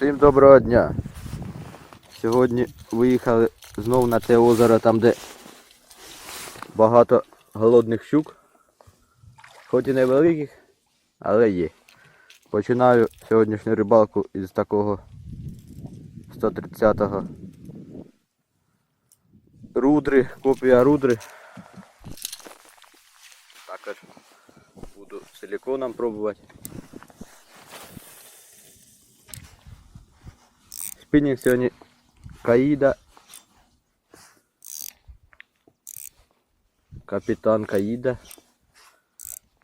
Всім доброго дня. Сьогодні виїхали знову на це озеро, там де багато голодних щук. Хоч і невеликих, але є. Починаю сьогоднішню рибалку із такого 130-го рудри, копія рудри. Також буду силиконом пробувати. Спінінг сьогодні Каїда. Капітан Каїда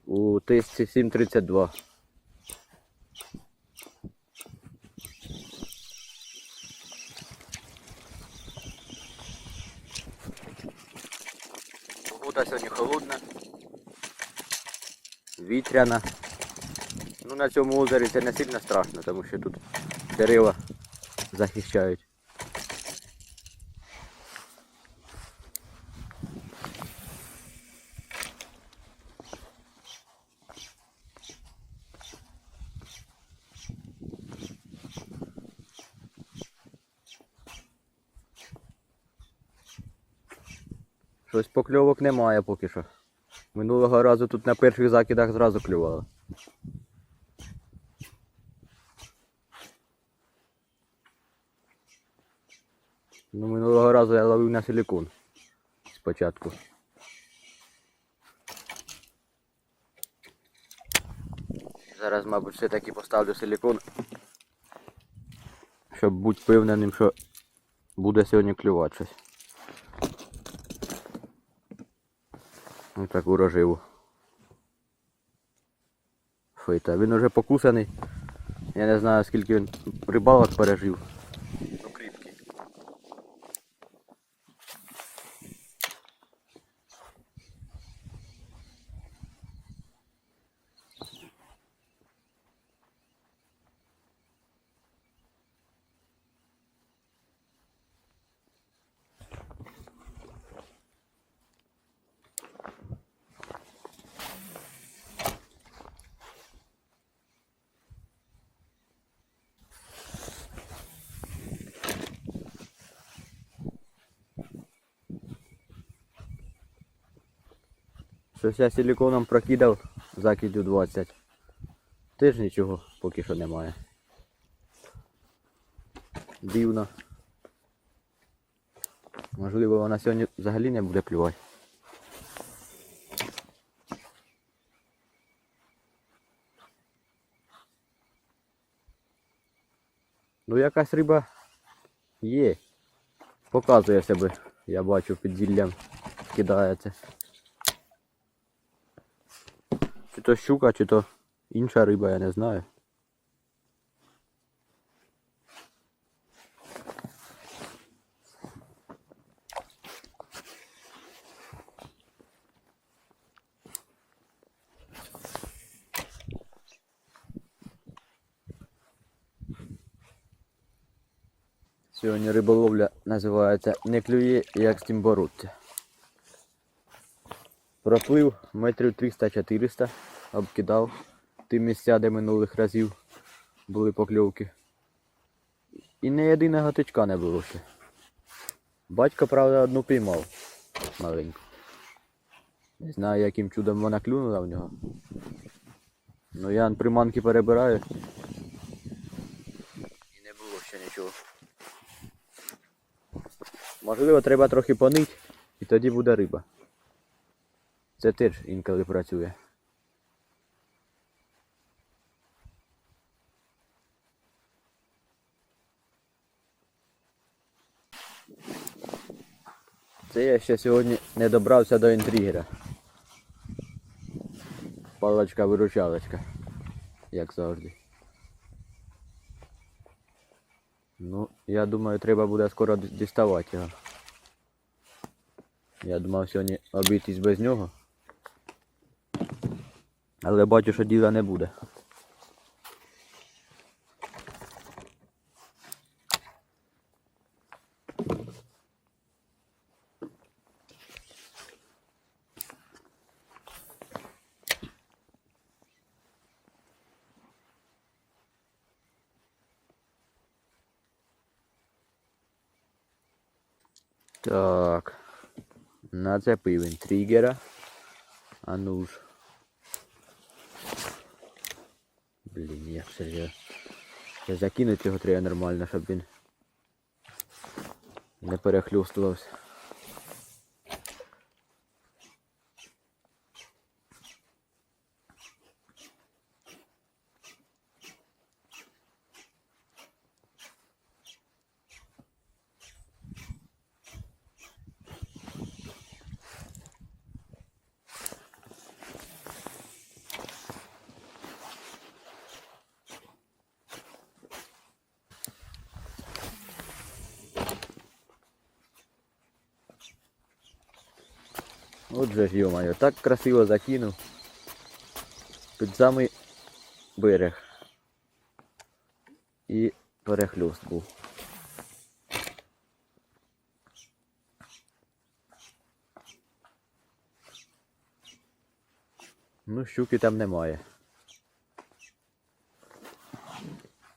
у тисці 732. Погода сьогодні холодна, вітряна. Ну на цьому озері це не сильно страшно, тому що тут дерева захищають. Щось покльовок немає поки що. Минулого разу тут на перших закидах зразу клювало. Ну, минулого разу я ловив на силикон спочатку. Зараз, мабуть, все-таки поставлю силикон, щоб бути впевненим, що буде сьогодні клювати щось. Ось таку роживу. Фейта. Він уже покусаний. Я не знаю скільки він рибалок пережив. Щось я силиконом прокидав закидів 20. Теж нічого поки що немає. Дивно. Можливо вона сьогодні взагалі не буде клювати. Ну якась риба є. Показує себе. Я бачу під зіллям кидається. Чи то щука, чи то інша риба, я не знаю. Сьогодні риболовля називається не клює, як з тим боротися. Проплив метрів 300-400, обкидав ті місця, де минулих разів були покльовки. І не єдиного тичка не було ще. Батько, правда, одну піймав маленьку. Не знаю, яким чудом вона клюнула в нього. Ну я приманки перебираю. І не було ще нічого. Можливо, треба трохи понить, і тоді буде риба. Це теж інколи працює. Це я ще сьогодні не добрався до інтригера. Палочка-виручалочка, як завжди. Ну, я думаю, треба буде скоро діставати його. Я думав сьогодні обійтись без нього. Але бачу, що діла не буде. Так. Нацепив він тригера. А ну ж. Блін, як це я. Ще закинути його треба нормально, щоб він не перехлюстувався. Отже ж, йомайо, так красиво закинув. Під самий берег. І перехльост був. Ну, щуки там немає.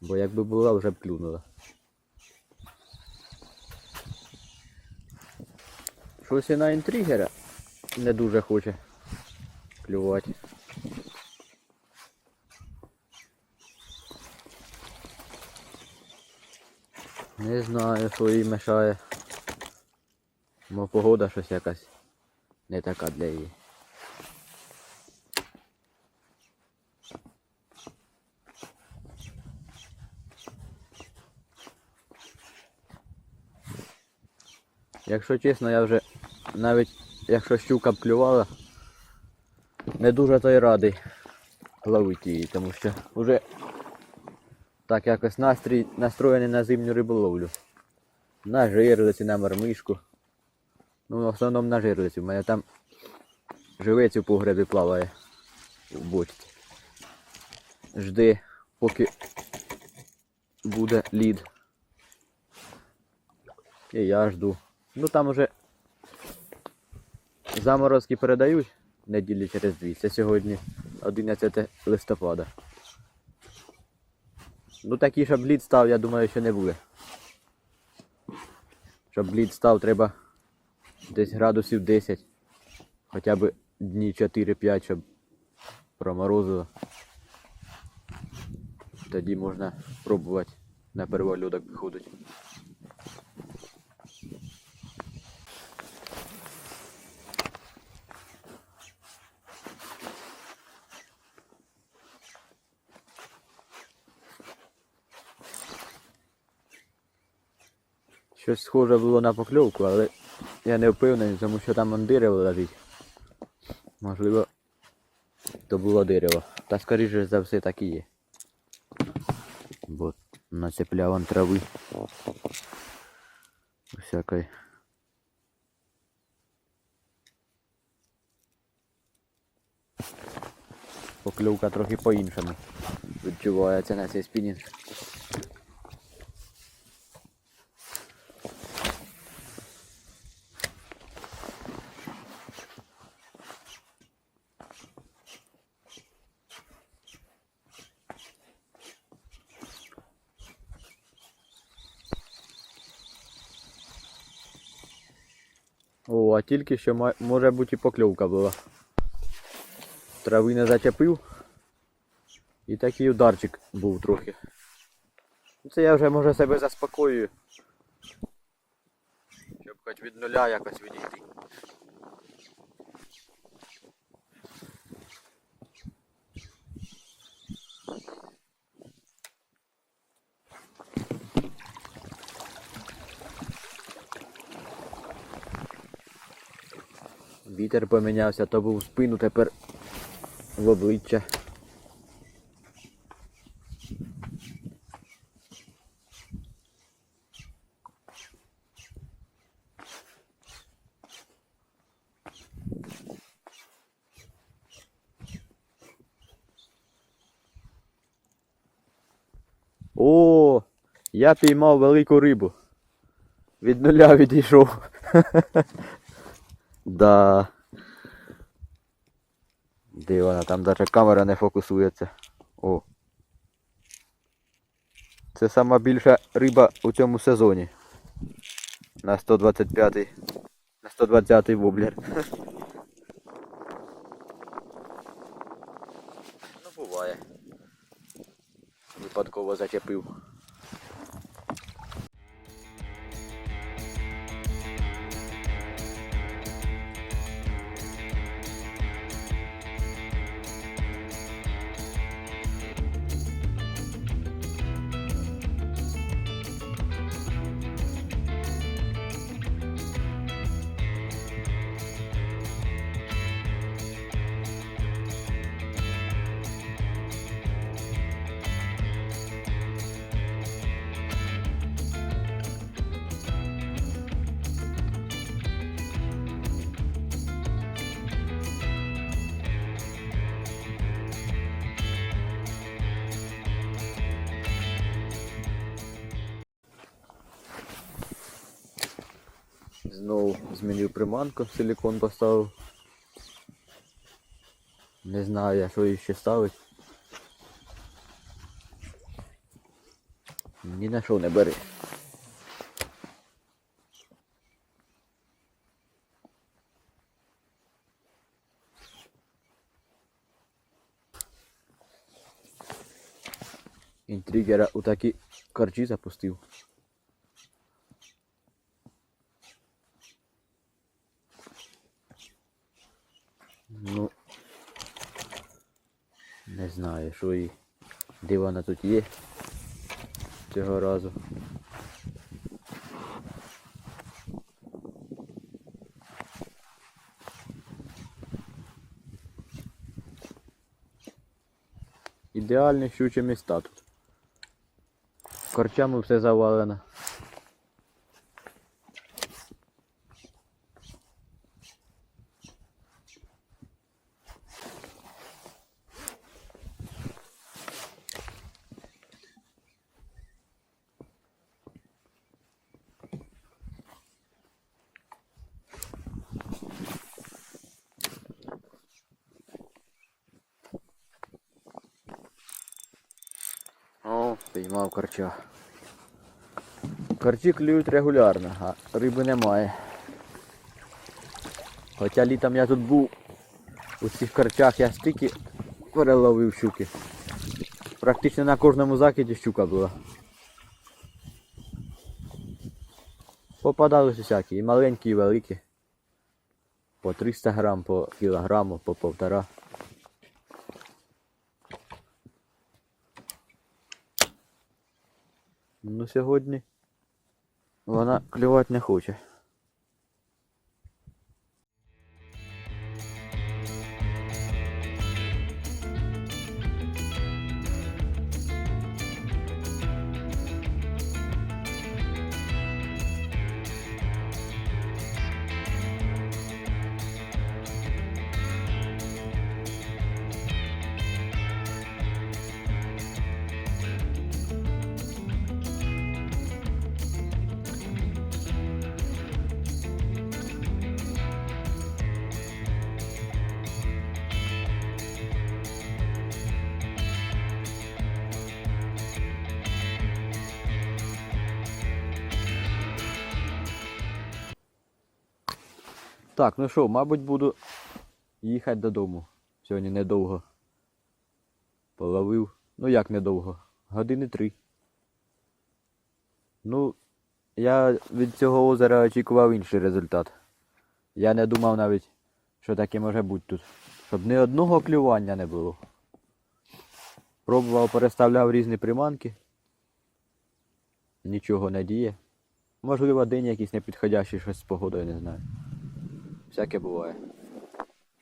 Бо якби була, вже б клюнула. Щось і на інтригера не дуже хоче клювати. Не знаю, що їй мешає. Мо погода щось якась не така для її. Якщо чесно, я вже навіть якщо щука б клювала, не дуже то й радий ловити її, тому що вже так якось настрій настроєний на зимню риболовлю. На жирлиці, на мармишку. Ну, в основному на жирлиці. У мене там живець у погребі плаває у бочці. Жди, поки буде лід. І я жду. Ну там уже заморозки передають неділі через дві. Це сьогодні 11 листопада. Ну такий, щоб лід став, я думаю, що не буде. Щоб лід став, треба десь градусів 10. Хоча б дні 4-5, щоб проморозило. Тоді можна пробувати на первольоток виходити. Щось схоже було на покльовку, але я не впевнений, тому що там дерево лежить. Можливо, то було дерево. Та скоріше за все так і є. Бо нацепляв он трави. Всякої. Покльовка трохи по-іншому. Відчувається на цей спінінг. О, а тільки що може бути і покльовка була. Трави не зачепив. І такий ударчик був трохи. Це я вже може себе заспокоюю. Щоб хоч від нуля якось відійти. Вітер помінявся, то був спину, тепер в обличчя. О, я піймав велику рибу. Від нуля відійшов. Да. Де вона? Там навіть камера не фокусується. О. Це сама більша риба у цьому сезоні. На 125 на 120-й воблер. Ну буває. Випадково зачепив. Знову змінив приманку, силикон поставив. Не знаю я, що їй ще ставить. Ні на що не бери. Інтригера у такі корчі запустив. Ну, не знаю, що і де вона тут є цього разу. Ідеальні щучі міста тут. Корчами все завалено. О, піймав корча. Корчі клюють регулярно, а риби немає. Хоча літом я тут був, у цих корчах я стільки переловив щуки. Практично на кожному закиді щука була. Попадались усякі, і маленькі, і великі. По 300 грам, по кілограму, по півтора. Ну сьогодні вона клювати не хоче. Так, ну що, мабуть, буду їхати додому. Сьогодні недовго. Половив. Ну як недовго? Години три. Ну, я від цього озера очікував інший результат. Я не думав навіть, що таке може бути тут. Щоб ні одного клювання не було. Пробував, переставляв різні приманки. Нічого не діє. Можливо, день якийсь непідходящий, щось з погодою, не знаю. Всяке буває.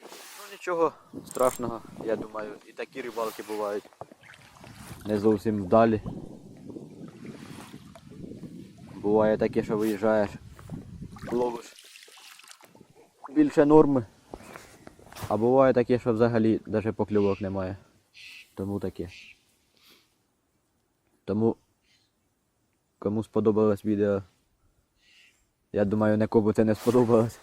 Ну нічого страшного, я думаю, і такі рибалки бувають. Не зовсім вдалі. Буває таке, що виїжджаєш, ловиш більше норми. А буває таке, що взагалі навіть покльовок немає. Тому таке. Тому кому сподобалось відео. Я думаю, нікому це не сподобалось.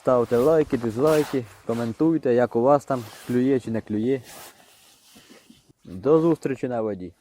Ставте лайки, дизлайки, коментуйте, як у вас там клює чи не клює. До зустрічі на воді.